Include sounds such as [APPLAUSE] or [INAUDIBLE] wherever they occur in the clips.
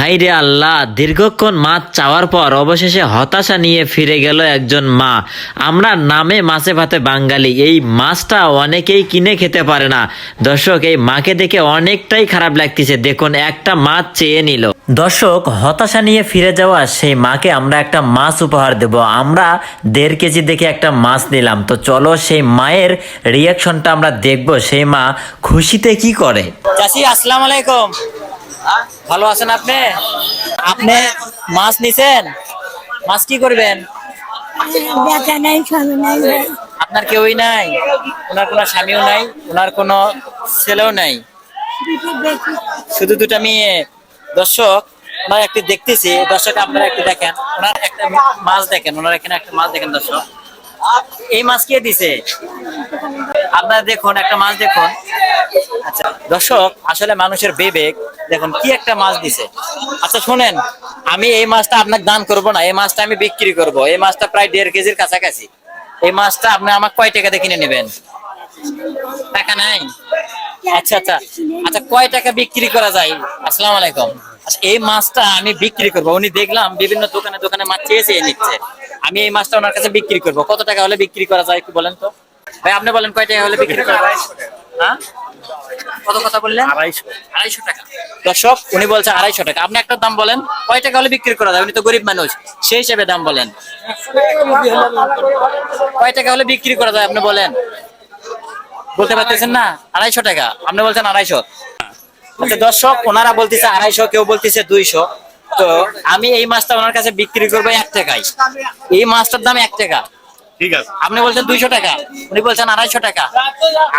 High রে আল্লাহ, দীর্ঘক্ষণ মাছ চাওয়ার পর অবশেষে হতাশা নিয়ে ফিরে গেল একজন মা। আমরা নামে মাছে ভাতে বাঙালি, এই মাছটা অনেকেই কিনে খেতে পারে না। দর্শক, এই মাকে দেখে অনেকটাই খারাপ লাগতেছে। দেখুন, একটা মাছ চেয়ে নিল। দর্শক, হতাশা নিয়ে ফিরে যাওয়া, সেই মাকে আমরা একটা মাছ উপহার দেব। আমরা দেড় কেজি দেখে একটা মাছ নিলাম। তো চলো, সেই মায়ের রিয়াকশনটা আমরা দেখব। সেই মা খুশিতে কি করে? চাষি আসসালামু আলাইকুম। ভালো আছেন আপনি? আপনি মাছ নিছেন? মাছ কি করবেন? আপনার কেউই নাই? ওনার কোনো স্বামীও নাই ওনার কোনো ছেলেও নাই? শুধু দুটা মেয়ে। দর্শক ওনার একটি দেখতেছি। দর্শক আপনারা একটু দেখেন। ওনার একটা মাছ দেখেন। ওনার এখানে একটা মাছ দেখেন দর্শক। এই মাছ কে দিছে? আপনারা দেখুন একটা মাছ দেখুন। দর্শক, আসলে মানুষের বিবেক, দেখুন কি একটা মাছ দিছে। আচ্ছা শুনেন, আমি এই মাছটা আপনাকে দান করব না, এই মাছটা আমি বিক্রি করব। এই মাছটা প্রায় দেড় কেজির কাছাকাছি। এই মাছটা আপনি আমার কয় টাকাতে কিনে নেবেন? টাকা নাই? আচ্ছা আচ্ছা। আচ্ছা কয় টাকা বিক্রি করা যায়? আসসালাম আলাইকুম। আচ্ছা এই মাছটা আমি বিক্রি করব। উনি দেখলাম বিভিন্ন দোকানে দোকানে মাছ চেয়ে চেয়ে নিচ্ছে। আমি এই মাছটা ওনার কাছে বিক্রি করব। কত টাকা হলে বিক্রি করা যায় একটু বলেন তো? ভাই, আপনি বলেন কয় টাকা হলে বিক্রি করা যায়? হ্যাঁ? কত কথা বললেন? আড়াইশো। আড়াইশো টাকা। দর্শক উনি বলছে আড়াইশো টাকা। আপনি একটা দাম বলেন কয় টাকা হলে বিক্রি করা যায়? উনি তো গরিব মানুষ সেই হিসেবে দাম বলেন। কয় টাকা হলে বিক্রি করা যায় আপনি বলেন? বলতে পারতেছেন না? আড়াইশো টাকা। আপনি বলছেন আড়াইশো। আচ্ছা দর্শক ওনারা বলতেছে আড়াইশো কেউ বলতেছে দুইশো। তো আমি এই মাছটা ওনার কাছে বিক্রি করব এক টাকায়। এই মাছটার দাম এক টাকা। ঠিক আছে। আপনি বলছেন দুইশো টাকা উনি বলছেন আড়াইশো টাকা।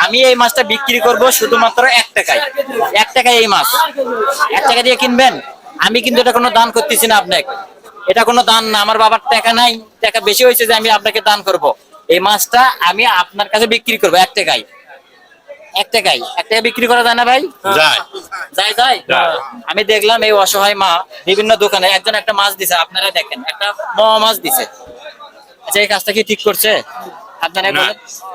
আমি এই মাছটা বিক্রি করব শুধুমাত্র এক টাকায়। এক টাকায় এই মাছ। এক টাকা দিয়ে কিনবেন? আমি কিন্তু এটা কোনো দান করতেছি না আপনাকে। এটা কোনো দান না আমার বাবার টাকা নাই। টাকা বেশি হয়েছে যে আমি আপনাকে দান করব। এই মাছটা আমি আপনার কাছে বিক্রি করব এক টাকায়। এক টাকায়। এক টাকা বিক্রি করা যায় না ভাই? যায়। যাই যাই যায়। আমি দেখলাম এই অসহায় মা বিভিন্ন দোকানে একজন একটা মাছ দিছে আপনারা দেখেন একটা মাছ দিছে। আচ্ছা এই কাজটা কি ঠিক করছে? আপনারা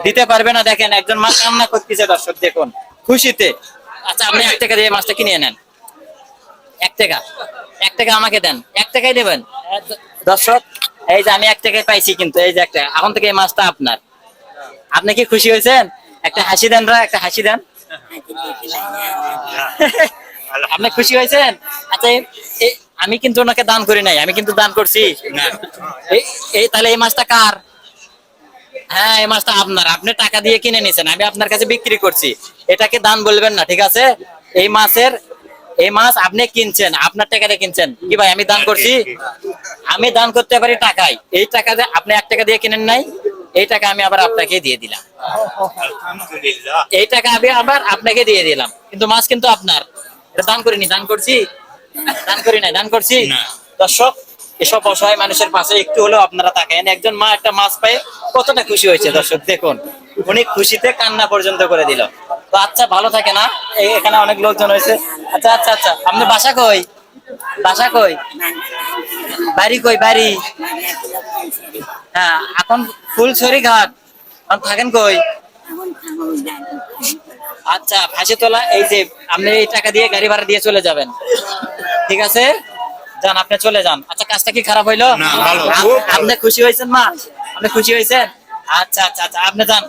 দিতে পারবে না দেখেন একজন মা কান্না করতেছে দর্শক দেখুন। খুশিতে। আচ্ছা আপনি এক টাকা দিয়ে মাছটা কিনে নেন। এক টাকা। এক টাকা আমাকে দেন। এক টাকাই দেবেন। দর্শক এই যে আমি এক টাকায় পাইছি কিন্তু এই যে একটা এখন থেকে এই মাছটা আপনার। আপনি কি খুশি হয়েছেন? একটা হাসি দেন রা একটা হাসি দেন। [LAUGHS] আপনি খুশি হয়েছেন? আচ্ছা আমি কিন্তু ওনাকে দান করি নাই আমি কিন্তু দান করছি। এই- তাহলে এই মাছটা কার? হ্যাঁ এই মাছটা আপনার। আপনি টাকা দিয়ে কিনে নিয়েছেন আমি আপনার কাছে বিক্রি করছি। এটাকে দান বলবেন না ঠিক আছে? এই মাছের এই মাছ আপনি কিনছেন আপনার টাকা দিয়ে কিনছেন। কি ভাই আমি দান করছি? আমি দান করতে পারি টাকায়। এই টাকা দিয়ে আপনি এক টাকা দিয়ে কিনেন নাই এই টাকা আমি আবার আপনাকে দিয়ে দিলাম। এই টাকা আমি আবার আপনাকে দিয়ে দিলাম কিন্তু মাছ কিন্তু আপনার। এটা দান করিনি দান করছি? দান করি নাই দান করছি? দর্শক এসব অসহায় মানুষের পাশে একটু হলেও আপনারা তাকান একজন মা একটা মাছ পেয়ে কতটা খুশি হয়েছে দর্শক দেখুন। উনি খুশিতে কান্না পর্যন্ত করে দিল। তো আচ্ছা ভালো থাকে না? এখানে অনেক লোকজন হয়েছে। আচ্ছা আচ্ছা আচ্ছা আপনি বাসা কই? বাসা কই? বাড়ি কই বাড়ি? হ্যাঁ এখন ফুলছড়ি ঘাট থাকেন কই। আচ্ছা ফাঁসি তোলা এই যে আপনি এই টাকা দিয়ে গাড়ি ভাড়া দিয়ে চলে যাবেন। ঠিক আছে? যান আপনি চলে যান। আচ্ছা কাজটা কি খারাপ হইল? আপনি খুশি হয়েছেন মা? আপনি খুশি হয়েছেন? আচ্ছা আচ্ছা আচ্ছা আপনি যান।